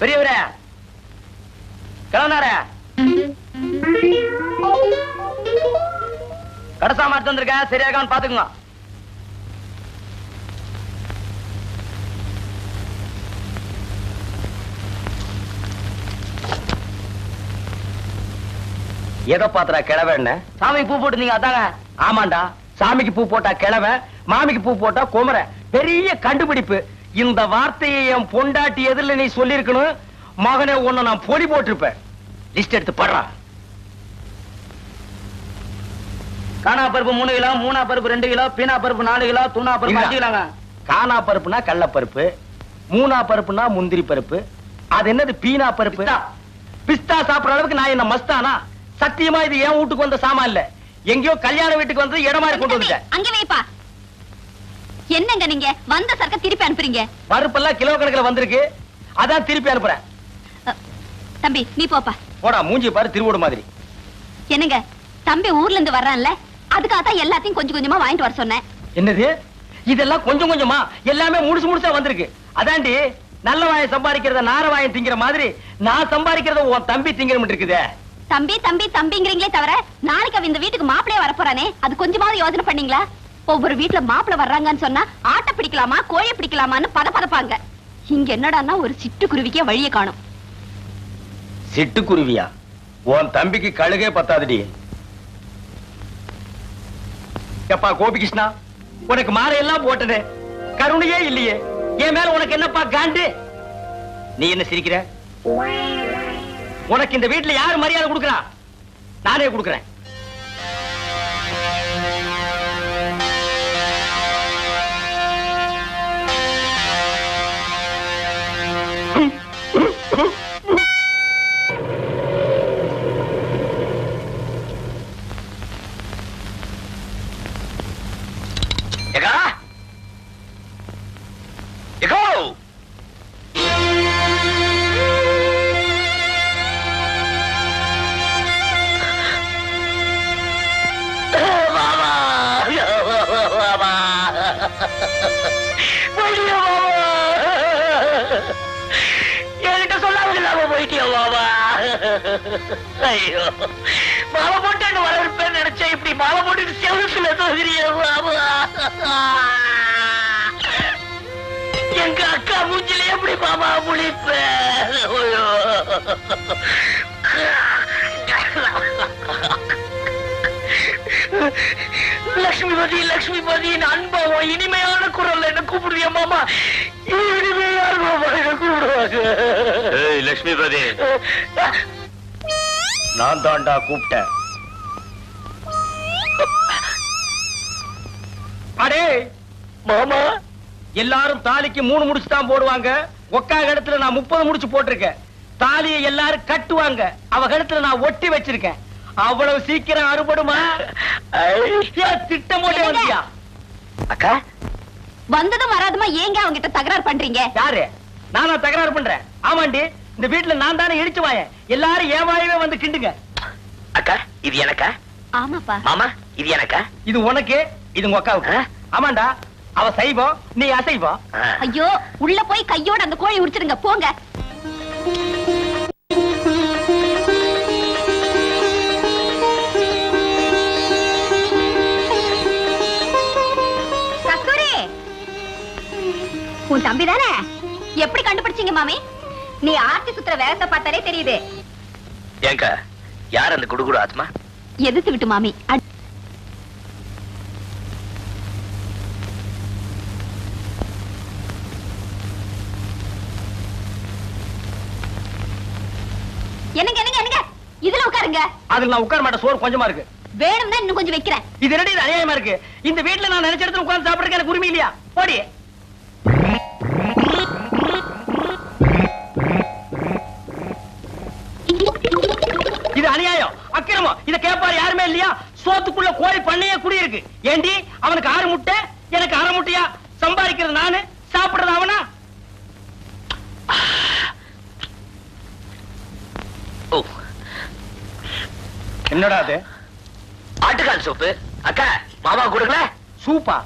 பெரியவரே. கிளம்புனாரே கடைசா மாட்டு வந்திருக்கேன் சரியா பாத்துக்கோங்க. எதை பாத்துறா கிழவன் சாமிக்கு பூ போட்டுருந்தீங்க அதாங்க. ஆமாண்டா. சாமிக்கு பூ போட்டா கிழவன் மாமிக்கு பூ போட்டா குமர பெரிய கண்டுபிடிப்பு. இந்த வார்த்தையை என் பொண்டாட்டி எதிரில நீ சொல்லிருக்கணும் மகனே உன்னை நான் பொடி போட்டிருப்பேன். லிஸ்ட் எடுத்து படுறா. காணா பருப்பு மூணு கிலோ மூணா பருப்பு ரெண்டு கிலோ பீனா பருப்பு நாலு கிலோ தூணா பருப்பு அஞ்சு கிலோங்க. காணா பருப்புனா கடலப்பருப்பு மூணா பருப்புனா முந்திரி பருப்பு. அது என்னது பீனா பருப்பு? பிஸ்தா. சாப்பிடுற அளவுக்கு நான் என்ன மஸ்தானா? சத்தியமா இது என் வீட்டுக்கு வந்த சாமான் இல்ல. எங்கேயோ கல்யாண வீட்டுக்கு வந்து இடம் மாதிரி கொண்டு வந்துட்டேன். அங்க வைப்பா. என்னங்க நீங்க? வந்த சரக்க திருப்பி அனுப்புறீங்க? பருப்பெல்லாம் கிலோ கணக்குல வந்திருக்கு. அதான் திருப்பி அனுப்புறேன். தம்பி நீ போப்பா. போடா மூஞ்சி பாரு திருவோடு மாதிரி. என்னங்க தம்பி ஊர்ல இருந்து வர்றான்ல அதுக்காக தான் எல்லாத்தையும் கொஞ்சம் கொஞ்சமா வாங்கிட்டு வர சொன்னேன். என்னது? இதெல்லாம் கொஞ்சம் கொஞ்சமா? எல்லாமே முழுசு முழுசா வந்திருக்கு. அதாண்டி நல்ல வாயை சம்பாதிக்கிறத நார வாயை திங்கிற மாதிரி நான் சம்பாதிக்கிறத உன் தம்பி திங்கிற இருக்குதே. தம்பி தம்பி தம்பிங்கிறீங்களே தவிர நாளைக்கு அவன் இந்த வீட்டுக்கு மாப்பிளைய வரப்போறானே அது கொஞ்சமாவது யோசனை பண்ணீங்களா? ஒவ்வொரு வீட்டுல மாப்பிளை வர்றாங்கன்னு சொன்னா ஆட்டை பிடிக்கலாமா கோழி பிடிக்கலாமான்னு பத பதப்பாங்க இங்க என்னடான்னா ஒரு சிட்டுக்குருவிக்கே வழியை காணும். சிட்டுக்குருவியா? உன் தம்பிக்கு கழுகே பத்தாதுடி. எப்பா கோபிகிருஷ்ணா உனக்கு மாலையெல்லாம் போட்டனே கருணையே இல்லையே. என் மேல உனக்கு என்னப்பா காண்டு? நீ என்ன சிரிக்கிற? உனக்கு இந்த வீட்டுல யாரு மரியாதை கொடுக்கறா? நானே கொடுக்கறேன். Oh! ஐயோ மாலை போட்டு வரவேற்பேன்னு நினைச்சேன் இப்படி மாலை போட்டு செவத்துல மாமா எங்க அக்கா மூஞ்சில எப்படி மாமா முழிப்ப? லக்ஷ்மிபதி லக்ஷ்மிபதி அன்பா இனிமையான குரல்ல என்ன கூப்பிடுறியா மாமா? இனிமையான மாமா என்ன கூப்பிடுவாங்க? லட்சுமிபதி நான் தாண்டா கூப்பிட்டேன். அடே மாமா எல்லாரும் தாலிக்கு மூணு முடிச்சு தான் போடுவாங்க. ஒக்கா கழுத்துல நான் முப்பது முடிச்சு போட்டிருக்கேன். தாலியை எல்லாரும் கட்டுவாங்க. அவ கழுத்துல நான் ஒட்டி வச்சிருக்கேன். அவ்வளவு சீக்கிரம் அறுபடுமா? திட்டம் போட்டே வந்தியா? அக்கா வந்ததும் வராதுமா? ஏங்க அவங்க கிட்ட தகராறு பண்றீங்க? யாரு? நானா தகராறு பண்றேன். ஆமாண்டி இந்த வீட்டுல நான் தானே இடிச்சு வாயேன் எல்லாரும் என் வாயவே வந்து கிண்டுங்க. அக்கா இது எனக்கா? ஆமாப்பா. மாமா இது எனக்கா? இது உனக்கு இது உங்க அக்காவுக்கு? ஆமாண்டா அவ சைவம் நீ அசைவம் ஐயோ உள்ள போய் கையோட அந்த கோழி உரிச்சிடுங்க போங்க. உன் தம்பி தானே எப்படி கண்டுபிடிச்சீங்க மாமி? நீ ஆர்த்தி சுத்துற வேகத்தை பார்த்தாலே தெரியுது. ஏங்கா யார் அந்த குடுகுடு ஆத்மா? எதிர்த்து விட்டு மாமி. என்னங்க என்னங்க என்னங்க? இதுல உட்காருங்க. அதுல நான் உட்கார மாட்டேன் சோறு கொஞ்சமா இருக்கு. வேணும்னா இன்னும் கொஞ்சம் வைக்கிறேன். இது இது அநியாயமா இருக்கு? இந்த வீட்டுல நான் நினைச்ச இடத்துல உட்கார்ந்து சாப்பிடுறதுக்கு எனக்கு உரிமை இல்லையா? போடி. அக்கிரமம் இத கேட்பாரு யாருமே இல்லையா? சோத்துக்குள்ள கோழி பண்ணையே குடி இருக்கு ஏண்டி அவனுக்கு ஆறு முட்டை எனக்கு அரை முட்டையா? சம்பாதிக்கிறது நானு சாப்பிடுறது அவனா? என்னடா அது? ஆட்டுக்கால் சோப்பு. அக்கா மாமா கொடுக்கல? சூப்பா.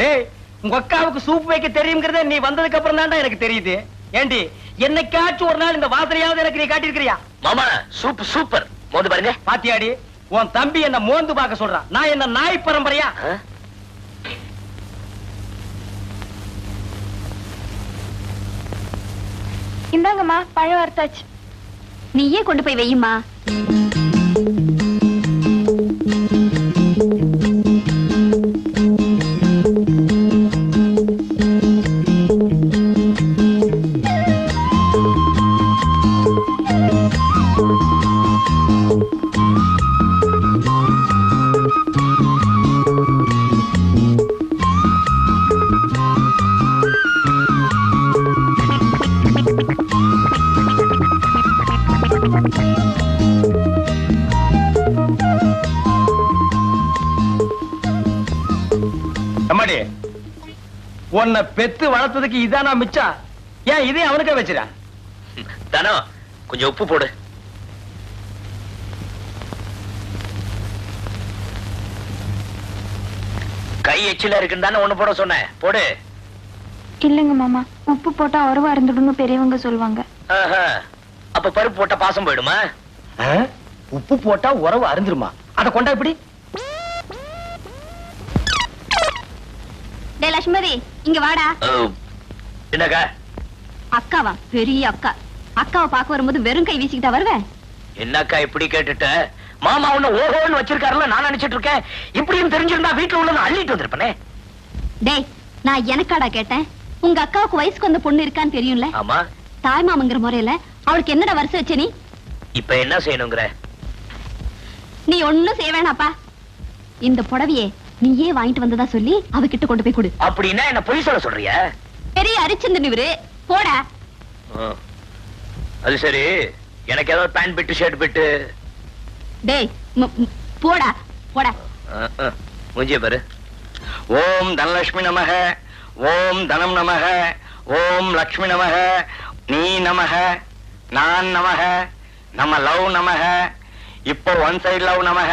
டேய் உங்க அக்காவுக்கு சூப் வைக்க தெரியுங்கிறத நீ வந்ததுக்கு அப்புறம் தான்டா எனக்கு தெரியுது. ஏண்டி என்னைக்காச்சும் ஒரு நாள் இந்த வாசனையாவது எனக்கு நீ காட்டியிருக்கிறியா? மாமா சூப் சூப்பர். மோந்து பாருங்க. பாத்தியாடி உன் தம்பி என்ன மோந்து பார்க்க சொல்றான் நான் என்ன நாய் பரம்பரையா? இந்தாங்கம்மா பழம் வறுத்தாச்சு. நீயே கொண்டு போய் வையுமா அம்மாடி உன்னை பெத்து வளர்த்ததுக்கு இதானா மிச்சம் ஏன் இதே அவனுக்கே வச்சிடா? தானோ கொஞ்சம் உப்பு போடு. கை எச்சில இருக்குன்னு தானே ஒண்ணு போட சொன்னேன் போடு. இல்லைங்க மாமா உப்பு போட்டா உறவா இருந்துடுங்க பெரியவங்க சொல்லுவாங்க. ஆஹா. அப்ப பருப்பு போட்டா பாசம் போயிடுமா? ஆ? உப்பு போட்டா உறவு அருந்துருமா? அத கொண்டா இப்படி டே லட்சுமதி இங்க வாடா. என்னக்கா? அக்காவா? பெரிய அக்கா. அக்காவை பார்க்க வரும்போது வெறும் கை வீசிக்கிட்டா வருவேன் என்னக்கா இப்படி கேட்டுட்ட? மாமா உன்ன ஓஹோன்னு வச்சிருக்காருல நான் நினைச்சிட்டு இருக்கேன். இப்படியும் தெரிஞ்சிருந்தா வீட்டுல உள்ளத அள்ளிட்டு வந்திருப்பனே. டேய் நான் எனக்காடா கேட்டேன்? உங்க அக்காவுக்கு வயசுக்கு வந்த பொண்ணு இருக்கான்னு தெரியும்ல? ஆமா. தாய் மாமங்கிற முறையில அவளுக்கு என்னடா வருஷம் வச்ச நீ? இப்ப என்ன செய்யணுங்கிற? நீ ஒண்ணும் செய்ய வேணாப்பா. இந்த புடவையே நீயே வாங்கிட்டு வந்ததா சொல்லி அவகிட்ட கொண்டு போய் கொடு. அப்படின்னா என்ன பொய் சொல்ல சொல்றியா? பெரிய அரிச்சந்திரன் இவரு. போடா. அது சரி. எனக்கு ஏதாவது பேண்ட் பிட்டு ஷர்ட் பிட்டு? டேய் போடா போடா. மூஞ்சிய பாரு. ஓம் தனலட்சுமி நமக. ஓம் தனம் நமக. ஓம் லக்ஷ்மி நமக. நீ நமக. நான் நமக. நம்ம லவ் நமக. இப்போ ஒன் சைடு லவ் நமக.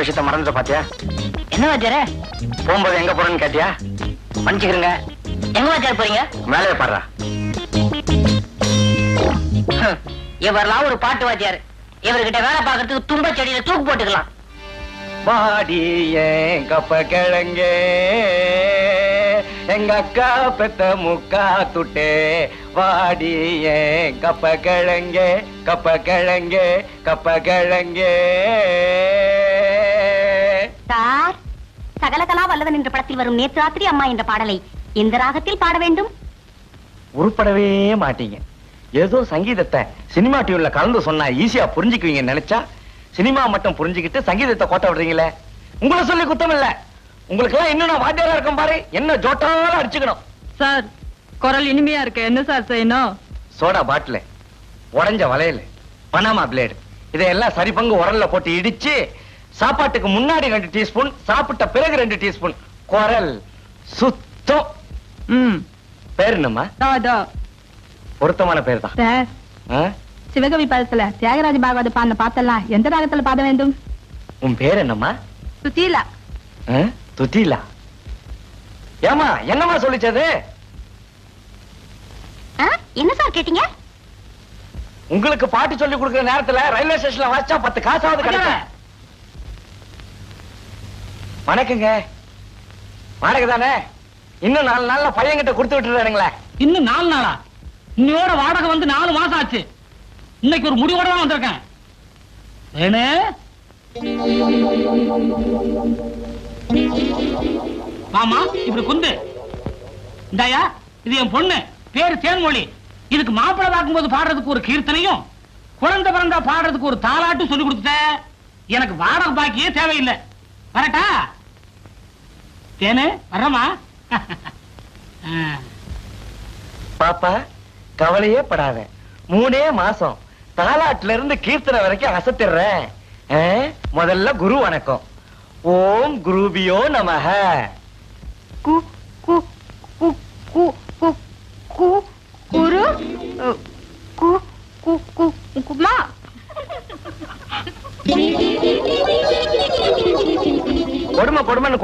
முக்கியமான விஷயத்த மறந்துட்ட பாத்தியா? என்ன வாத்தியாரே போகும்போது எங்க போறேன்னு கேட்டியா? மன்னிச்சுக்கிறேங்க எங்க வாத்தியார் போறீங்க? மேலே பாடுறா. இவரெல்லாம் ஒரு பாட்டு வாத்தியார். இவர்கிட்ட வேலை பார்க்கறதுக்கு தும்ப செடியில தூக்கு போட்டுக்கலாம். வாடி ஏன் கப்ப கிழங்கே? எங்க அக்கா பெத்த முக்கா துட்டே. வாடி கப்ப கிழங்கே? கப்ப கிழங்கே கப்ப கிழங்கே. சார் சகலகலா வல்லவன் என்ற படத்தில் வரும் நேற்று ராத்திரி அம்மா என்ற பாடலை எந்த ராகத்தில் பாட வேண்டும்? உருப்படவே மாட்டீங்க. ஏதோ சங்கீதத்தை சினிமா டியூன்ல கலந்து சொன்னா ஈஸியா புரிஞ்சுக்குவீங்கன்னு நினைச்சா சினிமா மட்டும் புரிஞ்சுக்கிட்டு சங்கீதத்தை கோட்ட விடுறீங்களே? உங்களை சொல்லி குத்தம் இல்ல. உங்களுக்கு எல்லாம் இன்னும் வாத்தியாரா இருக்கேன் பாரு. என்ன ஜோட்டாலும் அடிச்சுக்கணும். சார் குரல் இனிமையா இருக்கு. என்ன சார் செய்யணும்? சோடா பாட்டில் உடைஞ்ச வளையல் பனாமா பிளேடு இதையெல்லாம் சரி பங்கு உரல்ல போட்டு இடிச்சு சாப்பாட்டுக்கு முன்னாடி ரெண்டு டீஸ்பூன் சாப்பிட்ட பிறகு ரெண்டு டீஸ்பூன். குரல் சுத்தம். ம். பேர் என்னம்மா? பொருத்தமான பேர் தான்? சிவகவி பதத்துல தியாகராஜ பாகவத பாடின பாத்தெல்லாம் எந்த ராகத்துல பாட வேண்டும்? உன் பேர் என்னம்மா? ஆ? துத்திலா? ஏமா என்னம்மா சொல்லிச்சது? என்ன சார் கேட்டீங்க? உங்களுக்கு பாட்டு சொல்லி கொடுக்கிற நேரத்துல ரயில்வே ஸ்டேஷன்ல வாச்சா பத்து காசாவது கிடைக்கும். வணக்கங்க. வாடகை தானே? இன்னும் நாலு நாள்ல பையன்கிட்ட கொடுத்து விட்டுறாருங்களே இன்னும் நாலு நாளா? இன்னையோட வாடகை வந்து நாலு மாசம் ஆச்சு. இன்னைக்கு ஒரு முடிவோட தான் வந்திருக்கேன். வேணு? மாமா இப்படி குந்து. இந்தாயா இது என் பொண்ணு. பேரு தேன்மொழி. இதுக்கு மாப்பிள்ளை பார்க்கும்போது பாடுறதுக்கு ஒரு கீர்த்தனையும் குழந்தை பிறந்தா பாடுறதுக்கு ஒரு தாலாட்டும் சொல்லி கொடுத்த எனக்கு வாடகை பாக்கியே தேவையில்லை. வரட்டா? தேனு வர்றமா பாப்பா கவலையே படாத. மூணே மாசம். தாலாட்டுல இருந்து கீர்த்தனை வரைக்கும் அசத்திடுறேன்? முதல்ல குரு வணக்கம். ஓம் குருபியோ நமஹ.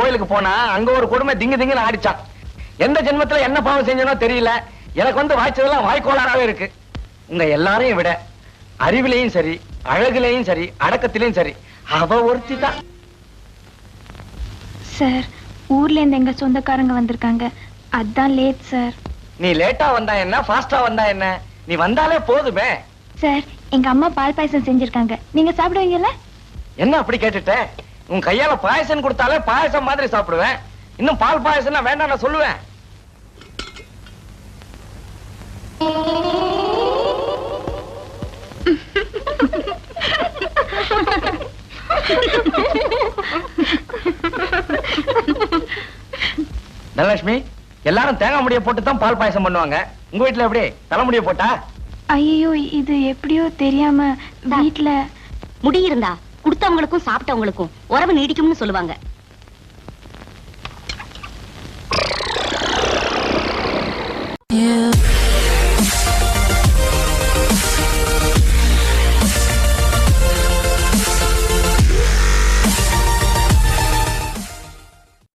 கோயிலுக்கு போனா அங்க ஒரு கொடுமை திங்கு திங்குன்னு ஆடிச்சான் எந்த ஜென்மத்துல என்ன பாவம் செஞ்சனோ தெரியல. எனக்கு வந்து வாய்ச்சதெல்லாம் வாய்க்கோளாறாவே இருக்கு. உங்க எல்லாரையும் விட அறிவிலையும் சரி அழகுலையும் சரி அடக்கத்திலையும் சரி அவ ஒருத்தி தான் சார் ஊர்ல இருந்து எங்க சொந்தக்காரங்க வந்திருக்காங்க. அதான் லேட் சார். நீ லேட்டா வந்தா என்ன ஃபாஸ்டா வந்தா என்ன? நீ வந்தாலே போதுமே. சார் எங்க அம்மா பால் பாயசம் செஞ்சிருக்காங்க. நீங்க சாப்பிடுவீங்கல்ல? என்ன அப்படி கேட்டுட்ட? உன் கையால பாயசம் கொடுத்தாலே பாயசம் மாதிரி சாப்பிடுவேன். இன்னும் பால் பாயசம்னா வேண்டாம் நான் சொல்லுவேன். தனலட்சுமி எல்லாரும் தேங்காய் முடிய போட்டு தான் பால் பாயசம் பண்ணுவாங்க. உங்க வீட்டுல எப்படி? தலைமுடிய போட்டா? ஐயோ இது எப்படியோ தெரியாம வீட்ல முடி இருந்தா கொடுத்தவங்களுக்கும் சாப்பிட்டவங்களுக்கும் உறவு நீடிக்கும்னு சொல்லுவாங்க.